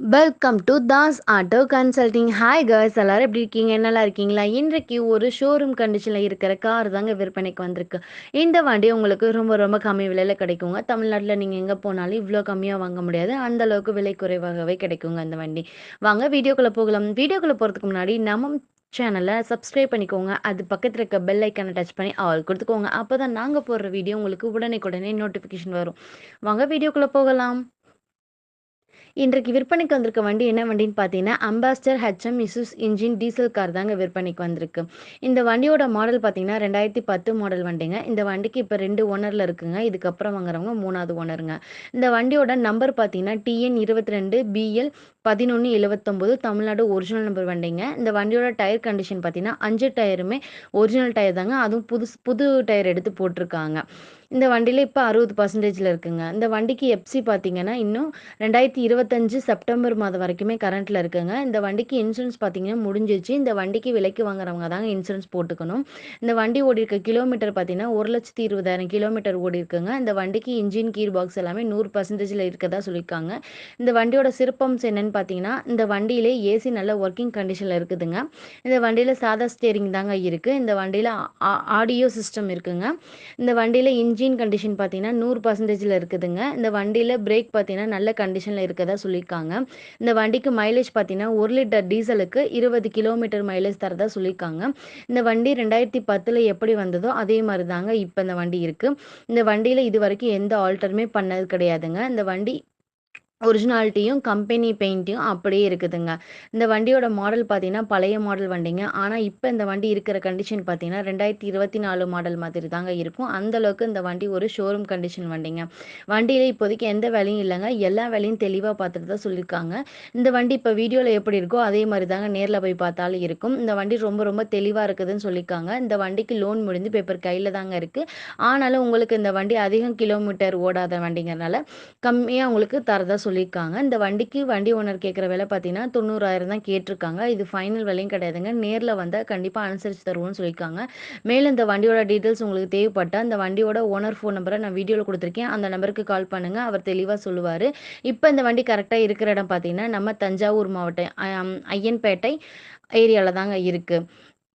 Welcome to Das auto consulting hi girls எல்லாரும் எப்படி இருக்கீங்க? நல்லா இருக்கீங்களா? இன்றைக்கு ஒரு ஷோரூம் கண்டிஷனில் இருக்கிற கார் தாங்க விற்பனைக்கு வந்திருக்கு. இந்த வண்டி உங்களுக்கு ரொம்ப ரொம்ப கம்மி விலையில் கிடைக்குங்க. தமிழ்நாட்டில் நீங்கள் எங்கே போனாலும் இவ்வளோ கம்மியாக வாங்க முடியாது. அந்த அளவுக்கு விலை குறைவாகவே கிடைக்குங்க அந்த வண்டி. வாங்க வீடியோக்குள்ளே போகலாம். வீடியோக்குள்ளே போகிறதுக்கு முன்னாடி நம்ம சேனலை சப்ஸ்கிரைப் பண்ணிக்கோங்க. அது பக்கத்தில் இருக்க பெல் ஐக்கனை டச் பண்ணி ஆல் கொடுத்துக்கோங்க. அப்போ தான் நாங்கள் போடுற வீடியோ உங்களுக்கு உடனே உடனே நோட்டிஃபிகேஷன் வரும். வாங்க வீடியோக்குள்ளே போகலாம். இன்றைக்கு விற்பனைக்கு வந்திருக்க வண்டி என்ன வண்டின்னு பார்த்தீங்கன்னா Ambassador HM Isuzu engine diesel car தாங்க விற்பனைக்கு வந்திருக்கு. இந்த வண்டியோட மாடல் பார்த்தீங்கன்னா ரெண்டாயிரத்தி பத்து மாடல் வண்டிங்க. இந்த வண்டிக்கு இப்போ ரெண்டு ஓனரில் இருக்குங்க. இதுக்கப்புறம் வாங்குறவங்க மூணாவது ஓனருங்க இந்த வண்டியோட நம்பர் பார்த்தீங்கன்னா டிஎன் இருபத்தி ரெண்டு பிஎல் பதினொன்று எழுவத்தொம்போது தமிழ்நாடு ஒரிஜினல் நம்பர் வண்டிங்க. இந்த வண்டியோட டயர் கண்டிஷன் பார்த்தீங்கன்னா அஞ்சு டயருமே ஒரிஜினல் டயர் தாங்க. அதுவும் புது புது டயர் எடுத்து போட்டிருக்காங்க. இந்த வண்டியில் இப்போ அறுபது பர்சன்டேஜில் இருக்குங்க. இந்த வண்டிக்கு எப்சி பார்த்தீங்கன்னா இன்னும் ரெண்டாயிரத்தி இருபத்தஞ்சு செப்டம்பர் மாதம் வரைக்குமே கரண்ட்டில் இருக்குங்க. இந்த வண்டிக்கு இன்சூரன்ஸ் பார்த்தீங்கன்னா முடிஞ்சிச்சு இந்த வண்டிக்கு விலைக்கு வாங்குறவங்க தாங்க இன்சூரன்ஸ் போட்டுக்கணும். இந்த வண்டி ஓடி இருக்க கிலோமீட்டர் பார்த்தீங்கன்னா ஒரு லட்சத்தி இருபதாயிரம் கிலோமீட்டர் ஓடி இருக்குங்க. இந்த வண்டிக்கு இன்ஜின் கீர் பாக்ஸ் எல்லாமே நூறு பர்சன்டேஜில் இருக்கதா சொல்லியிருக்காங்க. இந்த வண்டியோட சிறப்பம்சம் என்னன்னு பார்த்தீங்கன்னா இந்த வண்டியிலே ஏசி நல்ல ஒர்க்கிங் கண்டிஷனில் இருக்குதுங்க. இந்த வண்டியில் சாதா ஸ்டேரிங் தாங்க இருக்குது இந்த வண்டியில் ஆடியோ சிஸ்டம் இருக்குங்க. இந்த வண்டியில் இன்ஜின் கண்டிஷன் பார்த்தீங்கன்னா நூறு பர்சன்டேஜில் இருக்குதுங்க. இந்த வண்டியில் பிரேக் பார்த்தீங்கன்னா நல்ல கண்டிஷனில் இருக்கதா சொல்லியிருக்காங்க. இந்த வண்டிக்கு மைலேஜ் பார்த்தீங்கன்னா ஒரு லிட்டர் டீசலுக்கு இருபது கிலோமீட்டர் மைலேஜ் தரதா சொல்லியிருக்காங்க. இந்த வண்டி ரெண்டாயிரத்தி பத்தில் எப்படி வந்ததோ அதே மாதிரி தாங்க இப்போ இந்த வண்டி இருக்குது இந்த வண்டியில் இது வரைக்கும் எந்த ஆல்டருமே பண்ணது கிடையாதுங்க. இந்த வண்டி ஒரிஜினாலிட்டியும் கம்பெனி பெயிண்ட்டையும் அப்படியே இருக்குதுங்க. இந்த வண்டியோட மாடல் பார்த்தீங்கன்னா பழைய மாடல் வண்டிங்க. ஆனால் இப்போ இந்த வண்டி இருக்கிற கண்டிஷன் பார்த்தீங்கன்னா ரெண்டாயிரத்தி இருபத்தி நாலு மாடல் மாதிரி தாங்க இருக்கும் அந்தளவுக்கு இந்த வண்டி ஒரு ஷோரூம் கண்டிஷன் வண்டிங்க. வண்டியில் இப்போதைக்கு எந்த வேலையும் இல்லைங்க. எல்லா வேலையும் தெளிவாக பார்த்துட்டு தான் சொல்லியிருக்காங்க. இந்த வண்டி இப்போ வீடியோவில் எப்படி இருக்கோ அதே மாதிரி தாங்க நேரில் போய் பார்த்தாலும் இருக்கும். இந்த வண்டி ரொம்ப ரொம்ப தெளிவாக இருக்குதுன்னு சொல்லியிருக்காங்க. இந்த வண்டிக்கு லோன் முடிந்து பேப்பர் கையில் தாங்க இருக்குது ஆனாலும் உங்களுக்கு இந்த வண்டி அதிகம் கிலோமீட்டர் ஓடாத வண்டிங்கிறனால கம்மியாக உங்களுக்கு தரதா சொல்லியிருக்காங்க. இந்த வண்டிக்கு வண்டி ஓனர் கேட்குற விலை பார்த்தீங்கன்னா தொண்ணூறாயிரம் தான் கேட்டிருக்காங்க. இது ஃபைனல் விலையும் கிடையாதுங்க. நேரில் வந்தால் கண்டிப்பாக அனுசரித்து தருவோம்னு சொல்லியிருக்காங்க. மேலும் இந்த வண்டியோட டீட்டெயில்ஸ் உங்களுக்கு தேவைப்பட்டால் இந்த வண்டியோட ஓனர் ஃபோன் நம்பரை நான் வீடியோவில் கொடுத்துருக்கேன். அந்த நம்பருக்கு கால் பண்ணுங்கள் அவர் தெளிவாக சொல்லுவார். இப்போ இந்த வண்டி கரெக்டாக இருக்கிற இடம் பார்த்தீங்கன்னா நம்ம தஞ்சாவூர் மாவட்டம் ஐயன்பேட்டை ஏரியாவில் தாங்க இருக்குது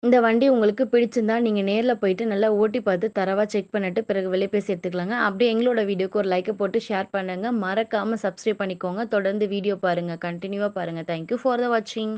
இந்த வண்டி உங்களுக்கு பிடிச்சிருந்தா நீங்கள் நேரில் போயிட்டு நல்லா ஓட்டி பார்த்து தரவாக செக் பண்ணிட்டு பிறகு விலை பேசி எடுத்துக்கலாங்க. அப்படியே எங்களோட வீடியோக்கு ஒரு லைக்கை போட்டு ஷேர் பண்ணுங்கள் மறக்காமல் சப்ஸ்கிரைப் பண்ணிக்கோங்க. தொடர்ந்து வீடியோ பாருங்கள் கண்டினியூவாக பாருங்கள் தேங்க்யூ ஃபார் த வாட்சிங்